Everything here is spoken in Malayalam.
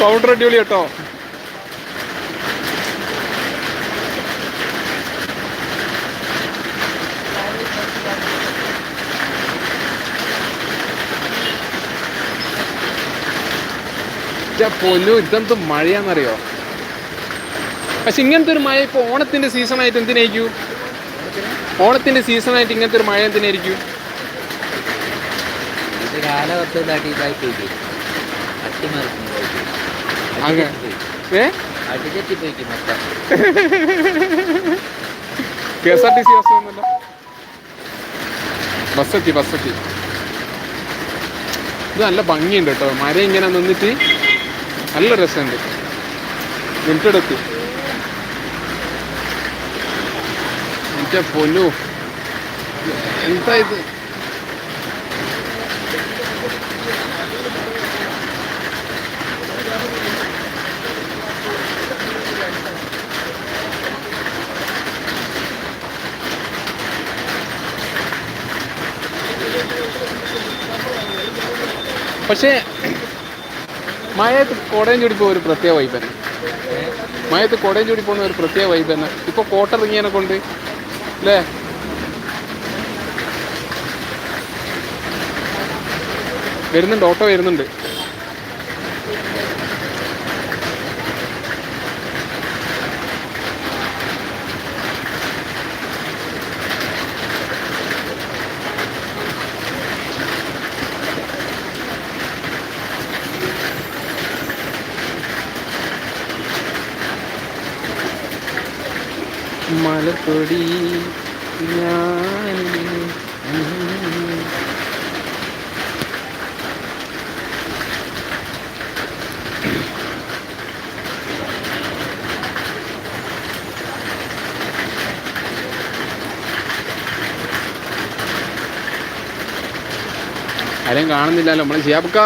കൗണ്ടർ അടിപൊളി കേട്ടോ. പൊന്നു ഇതെന്ത് മഴയാന്നറിയോ? പക്ഷെ ഇങ്ങനത്തെ ഒരു മഴ ഇപ്പൊ ഓണത്തിന്റെ സീസൺ ആയിട്ട് എന്തിനായിരിക്കും ഓണത്തിന്റെ സീസൺ ആയിട്ട് ഇങ്ങനത്തെ ഒരു മഴ എന്തിനായിരിക്കും ഇതാക്കി ഇതായി പോയി. അട്ടിമറിക്കും അടിച്ചെത്തി പോയിക്കും മൊത്തം. K S R T C bus ബസ്സെത്തി ബസ്സെത്തി. ഇത് നല്ല ഭംഗിയുണ്ട് കേട്ടോ. മര ഇങ്ങനെ നിന്നിട്ട് നല്ല രസമുണ്ട്. മിനിറ്റെടുത്ത് എന്റെ പൊന്നു. എന്താ ഇത്? പക്ഷേ മഴയത്ത് കോടയം ചൂടി പോകുന്ന ഒരു പ്രത്യേക വൈബ് തന്നെ മഴയത്ത് കോടയം ചൂടി പോകുന്ന ഒരു പ്രത്യേക വൈബ് തന്നെ കോട്ട കോട്ടിറങ്ങിയതിനെ കൊണ്ട് അല്ലേ വരുന്നുണ്ട് ഓട്ടോ വരുന്നുണ്ട്. മലപ്പൊടി ഞാൻ ആരെയും കാണുന്നില്ലല്ലോ. നമ്മൾ ചെയ്യാപ്പക്ക